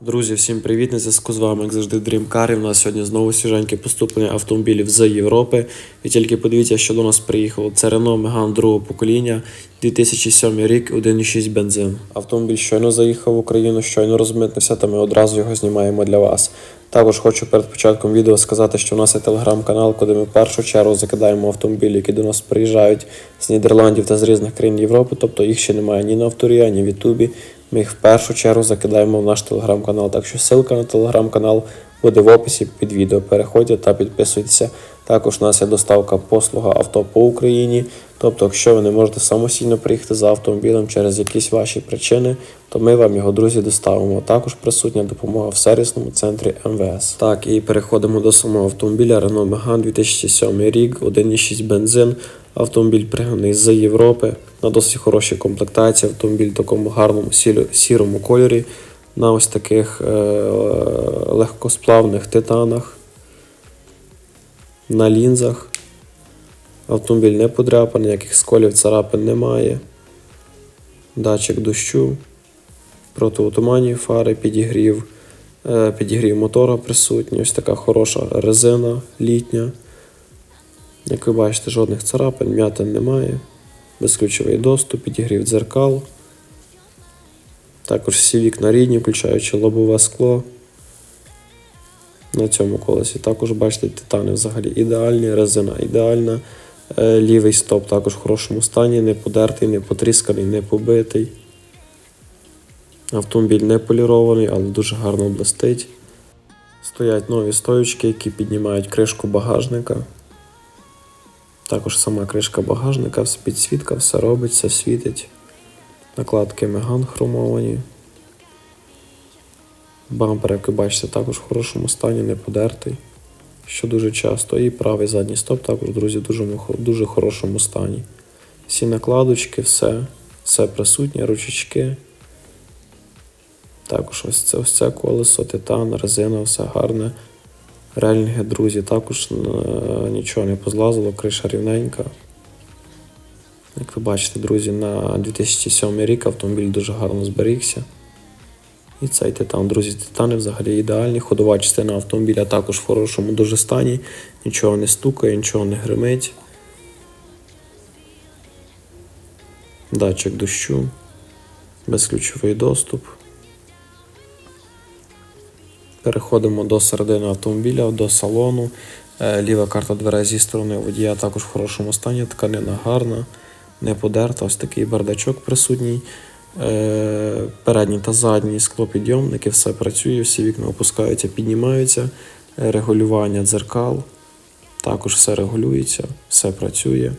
Друзі, всім привіт! На зв'язку з вами, як завжди, Dream Car. І в нас сьогодні знову свіженьке поступлення автомобілів з Європи. І тільки подивіться, що до нас приїхало. Це Renault Megane другого покоління, 2007 рік, 1,6 бензин. Автомобіль щойно заїхав в Україну, щойно розмитнився, та ми одразу його знімаємо для вас. Також хочу перед початком відео сказати, що у нас є телеграм-канал, куди ми в першу чергу закидаємо автомобілі, які до нас приїжджають з Нідерландів та з різних країн Європи. Тобто їх ще немає ні на авторія, ні в Ютубі. Ми їх в першу чергу закидаємо в наш телеграм-канал. Так що ссылка на телеграм-канал буде в описі під відео. Переходьте та підписуйтеся. Також у нас є доставка послуга авто по Україні. Тобто, якщо ви не можете самостійно приїхати за автомобілем через якісь ваші причини, то ми вам його друзі доставимо. Також присутня допомога в сервісному центрі МВС. Так, і переходимо до самого автомобіля Renault Megane 2007 рік, 1,6 бензин. Автомобіль пригнаний з Європи на досить хорошій комплектації. Автомобіль в такому гарному сірому кольорі, на ось таких е- легкосплавних титанах, на лінзах. Автомобіль не подряпаний, ніяких сколів, царапин немає. Датчик дощу, протиотуманні фари, підігрів, е, підігрів мотора присутній. Ось така хороша резина літня. Як ви бачите, жодних царапин, м'ятин немає. Безключовий доступ, підігрів дзеркал. Також всі вікна рідні, включаючи лобове скло. На цьому колесі також бачите, титани взагалі ідеальні, резина ідеальна. Е, Лівий стоп також в хорошому стані, не подертий, не потрісканий, не побитий. Автомобіль не полірований, але дуже гарно блистить. Стоять нові стоючки, які піднімають кришку багажника. Також сама кришка багажника, підсвітка, все робить, все світить. Накладки Меган хромовані. Бампер, як ви бачите, також в хорошому стані, не подертий, що дуже часто. І правий задній стоп також, друзі, дуже, в дуже хорошому стані. Всі накладочки, все, все присутнє, ручечки. Також ось це, ось це колесо, титан, резина, все гарне. Рельнги, друзі, також е, нічого не позлазило, криша рівненька. Як ви бачите, друзі, на 2007 рік автомобіль дуже гарно зберігся. І цей титан, друзі, титани взагалі ідеальні. Ходова частина автомобіля також в хорошому дуже стані. Нічого не стукає, нічого не гримить. Датчик дощу, безключовий доступ. Переходимо до середини автомобіля, до салону. Е, Ліва карта дверей зі сторони водія також в хорошому стані. Тканина гарна, не подерта. Ось такий бардачок присутній. Е, Передній та задній склопідйомники, все працює, всі вікна опускаються, піднімаються. Е, Регулювання дзеркал. Також все регулюється, все працює.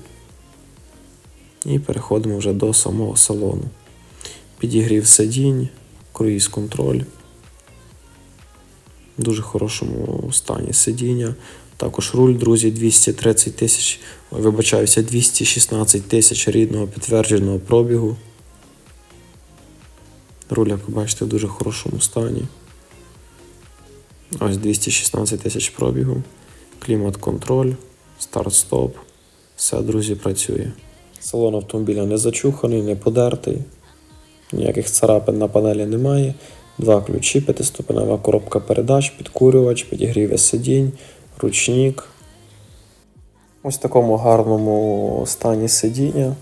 І переходимо вже до самого салону. Підігрів сидінь, круїз контроль в дуже хорошому стані сидіння. Також руль, друзі, 230 тисяч, вибачаюся, 216 тисяч рідного підтвердженого пробігу. Руль, як ви бачите, в дуже хорошому стані. Ось 216 тисяч пробігу. Клімат-контроль, старт-стоп. Все, друзі, працює. Салон автомобіля не зачуханий, не подертий. Ніяких царапин на панелі немає. Два ключі, п'ятиступенева коробка передач, підкурювач, підігріве сидінь, ручник. Ось в такому гарному стані сидіння,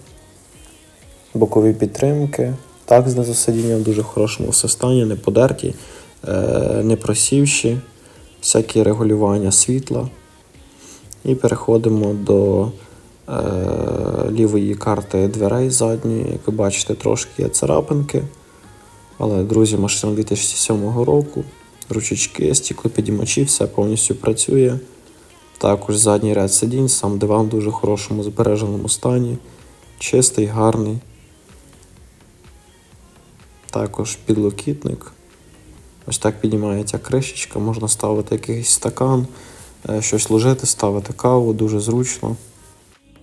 бокові підтримки. Так, знизу сидіння в дуже хорошому стані, не подерті, е, не просівші, всякі регулювання світла. І переходимо до е, лівої карти дверей задньої. Як ви бачите, трошки є царапинки. Але, друзі, машина 2007 року, ручечки, стеклопідіймачі, все повністю працює. Також задній ряд сидінь, сам диван в дуже хорошому збереженому стані, чистий, гарний. Також підлокітник. Ось так піднімається кришечка, можна ставити якийсь стакан, е, щось ложити, ставити каву, дуже зручно.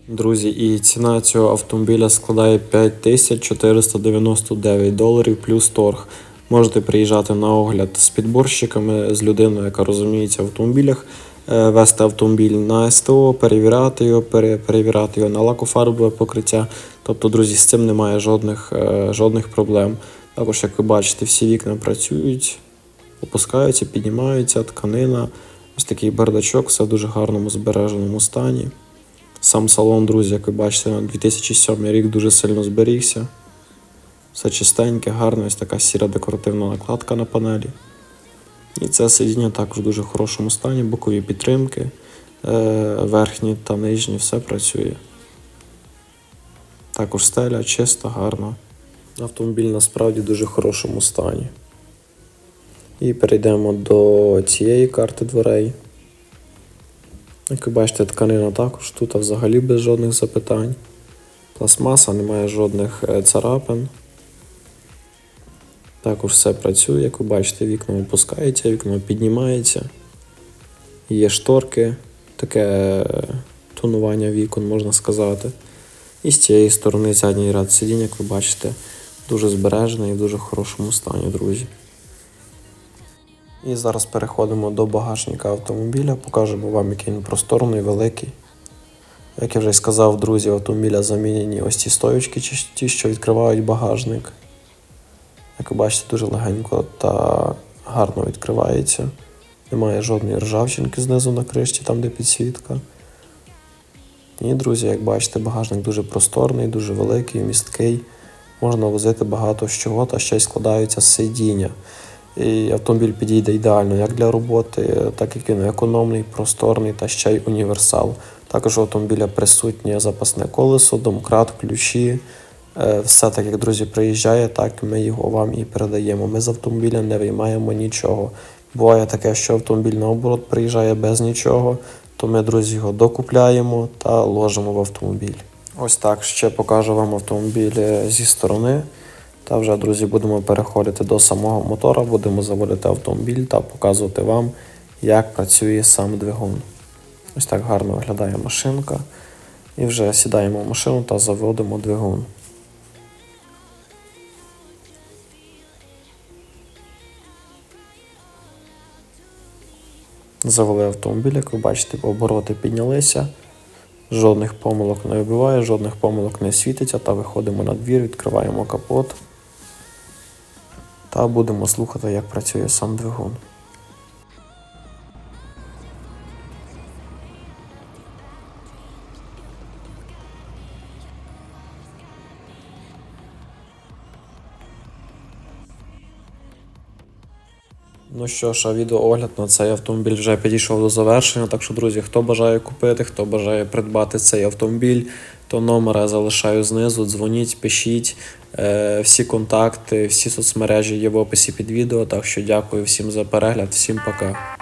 Друзі, і ціна цього автомобіля складає 5499 доларів плюс торг. Можете приїжджати на огляд з підборщиками, з людиною, яка розуміється в автомобілях, е, вести автомобіль на СТО, перевіряти його, перевіряти його на лакофарбове покриття. Тобто, друзі, з цим немає жодних, е, жодних проблем. Також, як ви бачите, всі вікна працюють, опускаються, піднімаються, тканина. Ось такий бардачок, все в дуже гарному збереженому стані. Сам салон, друзі, як ви бачите, на 2007 рік дуже сильно зберігся. Все чистеньке, гарне, ось така сіра декоративна накладка на панелі. І це сидіння також в дуже хорошому стані, бокові підтримки, е, верхні та нижні, все працює. Також стеля чиста, гарна. Автомобіль насправді в дуже хорошому стані. І перейдемо до цієї карти дверей. Як ви бачите, тканина також тут взагалі без жодних запитань. Пластмаса, немає жодних е, царапин. Також все працює, як ви бачите, вікно опускається, вікно піднімається. Є шторки, таке е, тонування вікон, можна сказати. І з цієї сторони задній ряд сидінь, як ви бачите, дуже збережений і в дуже хорошому стані, друзі. І зараз переходимо до багажника автомобіля, покажемо вам, який він просторний, великий. Як я вже й сказав, друзі, автомобіля замінені ось ці стоючки, ті, що відкривають багажник. Як ви бачите, дуже легенько та гарно відкривається. Немає жодної ржавчинки знизу на кришці, там де підсвітка. І, друзі, як бачите, багажник дуже просторний, дуже великий, місткий. Можна возити багато з чого, та ще й складаються з сидіння. І автомобіль підійде ідеально як для роботи, так як він економний, просторний та ще й універсал. Також у автомобіля присутнє запасне колесо, домкрат, ключі. Е, Все так, як друзі приїжджає, так ми його вам і передаємо. Ми з автомобіля не виймаємо нічого. Буває таке, що автомобіль наоборот приїжджає без нічого, то ми, друзі, його докупляємо та ложимо в автомобіль. Ось так ще покажу вам автомобіль е, зі сторони. Та вже, друзі, будемо переходити до самого мотора, будемо заводити автомобіль та показувати вам, як працює сам двигун. Ось так гарно виглядає машинка. І вже сідаємо в машину та заводимо двигун. Завели автомобіль, як ви бачите, обороти піднялися. Жодних помилок не вибиває, жодних помилок не світиться, та виходимо на двір, відкриваємо капот та будемо слухати, як працює сам двигун. Ну що ж, а відеоогляд на цей автомобіль вже підійшов до завершення. Так що, друзі, хто бажає купити, хто бажає придбати цей автомобіль, то номер я залишаю знизу. Дзвоніть, пишіть. Е, всі контакти, всі соцмережі є в описі під відео. Так що дякую всім за перегляд, всім пока.